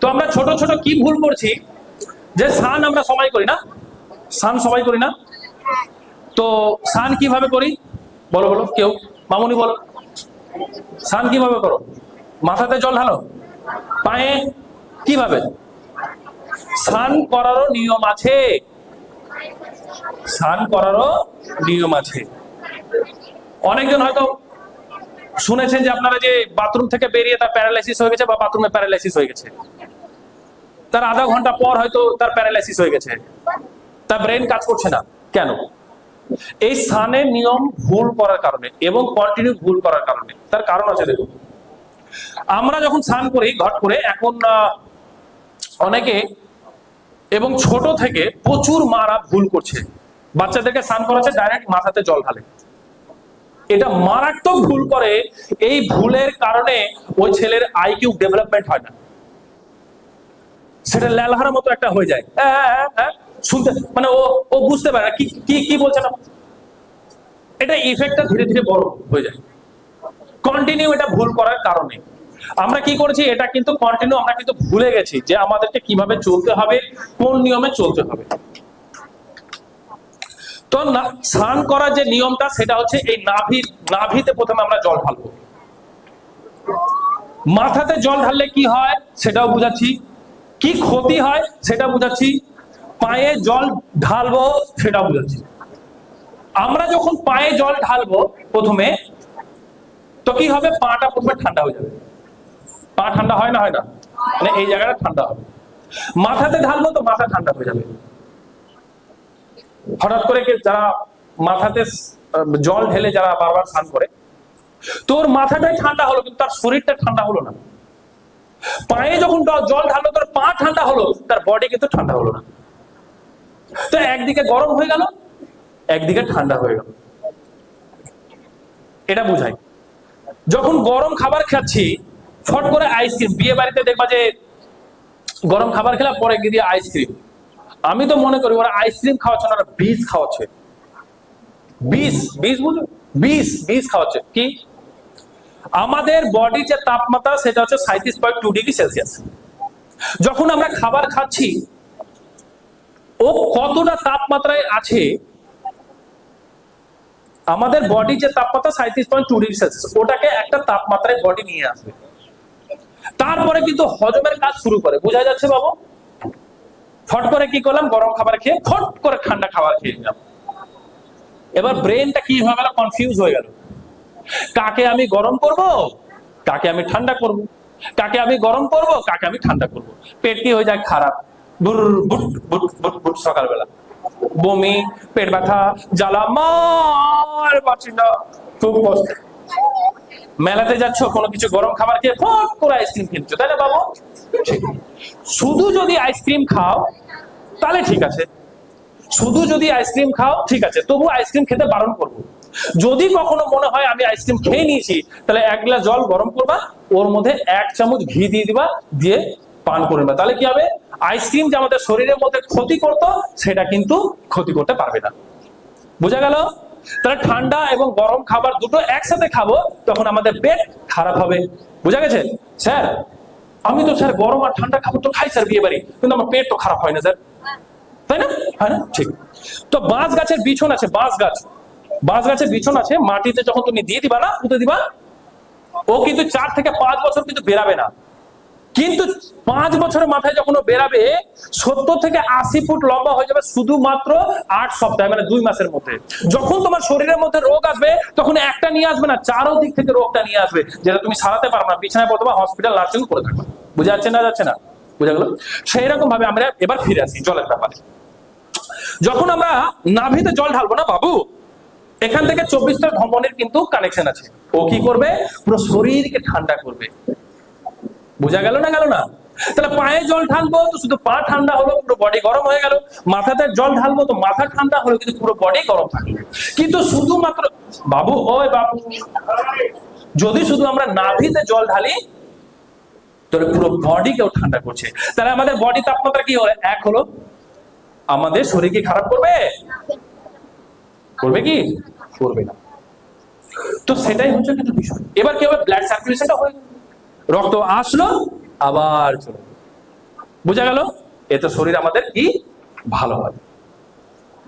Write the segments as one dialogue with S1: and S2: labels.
S1: তো আমরা ছোট ছোট কি ভুল করছি? যে স্নান আমরা সবাই করি না? স্নান সবাই করি না? তো স্নান কীভাবে করি? বলো বলো, কেউ? মামুনি, বলো। স্নান কীভাবে করো? মাথাতে জল ঢালো? পায়ে? কীভাবে? স্নান করারও নিয়ম আছে। স্নান করারও নিয়ম আছে। অনেকজন হয়তো শুনেছেন যে আপনারা যে বাথরুম থেকে বেরিয়ে তার প্যারালাইসিস হয়ে গেছে বা বাথরুমে প্যারালাইসিস হয়ে গেছে। তার আধা ঘণ্টা পর হয়তো তার প্যারালাইসিস হয়ে গেছে। তার ব্রেন কাজ করছে না। কেন? এই স্থানের নিয়ম ভুল করার কারণে এবং কন্টিনিউ ভুল করার কারণে। তার কারণ আছে দেখুন। আমরা যখন স্নান করি, ঘট করে, এখন অনেকে এবং ছোট থেকে প্রচুর মারা ভুল করছে। বাচ্চাদেরকে স্নান করাচ্ছে ডাইরেক্ট মাথাতে জল ঢালে। এটা মারাত্মক ভুল করে। এই ভুলের কারণে ওই ছেলের আইকিউ ডেভেলপমেন্ট হয় না। সেটা ল্যালহার মতো একটা হয়ে যায়। হ্যাঁ, হ্যাঁ, হ্যাঁ, শুনতে মানে ও ও বুঝতে পারে না কি কি কি বলছে না। এটা ইফেক্টটা ধীরে ধীরে বড় হয়ে যায়। কন্টিনিউ এটা ভুল করার কারণে। আমরা কি করেছি এটা কিন্তু কন্টিনিউ আমরা কিন্তু ভুলে গেছি যে আমাদেরকে কীভাবে চলতে হবে কোন নিয়মে চলতে হবে। তো না- স্নান করার যে নিয়মটা সেটা হচ্ছে এই নাভি নাভিতে প্রথমে আমরা জল ঢালবো। মাথাতে জল ঢাললে কি হয় সেটাও বুঝাচ্ছি। কি ক্ষতি হয় সেটা বুঝাচ্ছি, পায়ে জল ঢালবো সেটা বুঝাচ্ছি। আমরা যখন পায়ে জল ঢালবো প্রথমে, তো কি হবে? পাটা প্রথমে ঠান্ডা হয়ে যাবে। পা ঠান্ডা হয় না হয় না? মানে এই জায়গাটা ঠান্ডা হবে। মাথাতে ঢালবো তো মাথা ঠান্ডা হয়ে যাবে। হঠাৎ করে যারা মাথাতে জল ঢেলে যারা বারবার স্নান করে, তোর মাথাটাই ঠান্ডা হলো, কিন্তু তার শরীরটা ঠান্ডা হলো না। পায়ে যখন জল ঢাললো তোর পা ঠান্ডা হলো, তার বডি কিন্তু ঠান্ডা হলো না। তো একদিকে গরম হয়ে গেল, একদিকে ঠান্ডা হয়ে গেল। এটা বুঝাই। যখন গরম খাবার খাচ্ছি, ফট করে আইসক্রিম বিয়ে বাড়িতে দেখবা যে গরম খাবার খেলা পরে গিয়ে আইসক্রিম আমি তো মনে করি ওরা আইসক্রিম খাওয়াচ্ছে না, ওরা বীজ খাওয়াচ্ছে। বিষ বিষ বুঝো বিষ বিষ খাওয়াচ্ছে। কি? আমাদের বডি যে তাপমাত্রা, সেটা হচ্ছে সাঁত্রিশ পয়েন্ট টু ডিগ্রি সেলসিয়াস। যখন আমরা খাবার খাচ্ছি, ও কতটা তাপমাত্রায় আছে, আমাদের বডি যে তাপমাত্রা সাঁত্রিশ পয়েন্ট টু ডিগ্রি সেলসিয়াস, ওটাকে একটা তাপমাত্রায় বডি নিয়ে আসবে। তারপরে কিন্তু হজমের কাজ শুরু করে। বোঝা যাচ্ছে বাবু? ফট করে কি করলাম? গরম খাবার খেয়ে, ফট করে ঠান্ডা খাবার খেয়ে নিলাম। এবার ব্রেনটা কি হয়ে গেল? কনফিউজ হয়ে গেল। কাকে আমি গরম করব? কাকে আমি ঠান্ডা করব? কাকে আমি গরম করব? কাকে আমি ঠান্ডা করব? পেট কি হয়ে যায় খারাপ? বুর বুট বুট বুট বুট সকালবেলা। বমি, পেট ব্যথা, জ্বালা, মার পাচ্ছি না। খুব কষ্ট। মেলাতে যাচ্ছ, কোনো কিছু গরম খাবার খেয়ে ফট করে আইসক্রিম কিনছো, তাই না বাবু? শুধু যদি আইসক্রিম খাও, তাহলে ঠিক আছে। শুধু যদি আইসক্রিম খাও, ঠিক আছে। তবু আইসক্রিম খেতে বারণ করব। যদি কখনো মনে হয় আমি আইসক্রিম খেয়ে নিয়েছি, তাহলে এক গ্লাস জল গরম করবা, ওর মধ্যে এক চামচ ঘি দিয়ে দিবা, দিয়ে পান করে নেবা। তাহলে কি হবে? আইসক্রিম যে আমাদের শরীরের মধ্যে ক্ষতি করতো, সেটা কিন্তু ক্ষতি করতে পারবে না। বোঝা গেল? তাহলে ঠান্ডা এবং গরম খাবার দুটো একসাথে খাব, তখন আমাদের পেট খারাপ হবে। বোঝা গেছে? স্যার, আমি তো স্যার গরম আর ঠান্ডা খাবার তো খাই, স্যার, বিয়ে বাড়ি। কিন্তু আমার পেট তো খারাপ হয় না, স্যার। তাই না? হয় ঠিক। তো বাঁশ গাছের বিছন আছে, বাঁশ গাছ। বাঁশ গাছের বিছন আছে, মাটিতে যখন তুমি দিয়ে দিবা না পুঁতে দিবা, ও কিন্তু চার থেকে পাঁচ বছর কিন্তু বেরাবে না। কিন্তু পাঁচ বছরের মাথায় যখন ও বেরাবে সত্তর থেকে আশি ফুট লম্বা হয়ে যাবে শুধুমাত্র আট সপ্তাহে মানে দুই মাসের মধ্যে। যখন তোমার শরীরের মধ্যে রোগ আসবে, তখন একটা নিয়ে আসবে না চারো দিক থেকে রোগটা নিয়ে আসবে, যেটা তুমি সারাতে পারবে না, বিছানায় পড়তে হসপিটাল নার্সিং করে থাকবে। বুঝা যাচ্ছে না যাচ্ছে না? বুঝা গেল? সেই রকম ভাবে আমরা এবার ফিরে আসি, জলের ব্যাপারে। যখন আমরা নাভিতে জল ঢালবো না, বাবু এখান থেকে চব্বিশটা ধমনের কিন্তু কানেকশন আছে। ও কি করবে? পুরো শরীরকে ঠান্ডা করবে। বোঝা গেল না গেল না? তাহলে পায়ে জল ঢালবো তো শুধু পা ঠান্ডা হলো, পুরো বডি গরম হয়ে গেল। মাথাতে জল ঢালবো তো মাথা ঠান্ডা হলো, কিন্তু পুরো বডি গরম থাকল কিন্তু শুধুমাত্র বাবু, ওই বাবু। যদি শুধু আমরা নাভিতে জল ঢালি, তাহলে পুরো বডিকেও ঠান্ডা করছে। তাহলে আমাদের বডি তাপমাত্রা কি হলো? এক হলো, আমাদের শরীর কি খারাপ করবে? করবে কি? করবে না। তো সেটাই হচ্ছে কিন্তু বিষয়। এবার কি হবে? ব্লাড সার্কুলেশনটা হয়ে রক্ত আসলো আবার চলে। বুঝা গেল? এতে শরীর আমাদের কি? ভালো হয়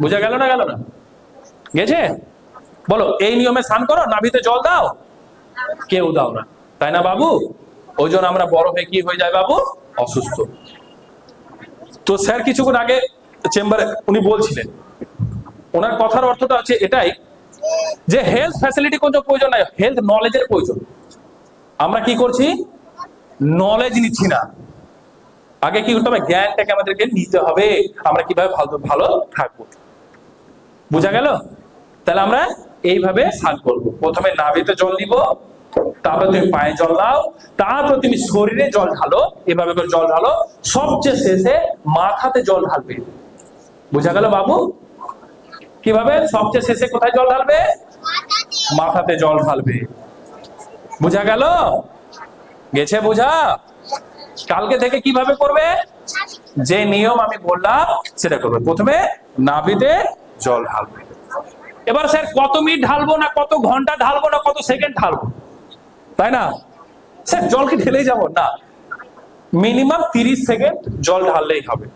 S1: বুঝা গেল না গেল না? গেছে? বলো এই নিয়মে স্নান করো নাভিতে জল দাও। কেউ দাও না। তাই না বাবু? ওই জন্য আমরা বড় হয়ে কি হয়ে যায় বাবু? অসুস্থ। তো স্যার কিছুক্ষণ আগে চেম্বারে উনি বলছিলেন ওনার কথার অর্থটা হচ্ছে এটাই যে হেলথ ফ্যাসিলিটি কোনো প্রয়োজন নাই হেলথ নলেজের প্রয়োজন। আমরা কি করছি? নলেজ নিচ্ছি না। আগে কি করতে হবে? জ্ঞানটাকে আমাদেরকে নিতে হবে। আমরা কীভাবে ভালো ভালো থাকব? বুঝা গেল? তাহলে আমরা এইভাবে স্নান করব। প্রথমে নাভিতে জল নিব তারপর তুমি পায়ে জল দাও, তারপর তুমি শরীরে জল ঢালো, এভাবে করে জল ঢালো, সবচেয়ে শেষে মাথাতে জল ঢালবে। বুঝা গেল বাবু? কীভাবে? সবচেয়ে শেষে কোথায় জল ঢালবে? মাথাতে জল ঢালবে। বুঝা গেল? গেছে বুঝা? কালকে থেকে কীভাবে করবে? যে নিয়ম আমি বললাম, সেটা করবে। প্রথমে নাভিতে জল ঢালবে। এবার স্যার, কত মিনিট ঢালবো না কত ঘণ্টা ঢালবো না কত সেকেন্ড ঢালবো? তাই না? স্যার জলকে ঢেলেই যাব? না। মিনিমাম তিরিশ সেকেন্ড জল ঢাললেই হবে।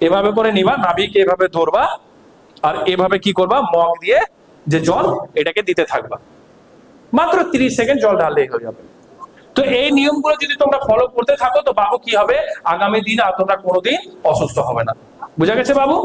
S1: এভাবে করে নিবা, নাভিকে এভাবে ধরবা আর এভাবে কি করবা? মগ দিয়ে যে জল, এটাকে দিতে থাকবা। মাত্র তিরিশ সেকেন্ড জল ঢাললেই হয়ে যাবে। তো এই নিয়মগুলো যদি তোমরা ফলো করতে থাকো, তো বাবু কি হবে? আগামী দিন আর তোমরা কোনোদিন অসুস্থ হবে না। বুঝা গেছে বাবু?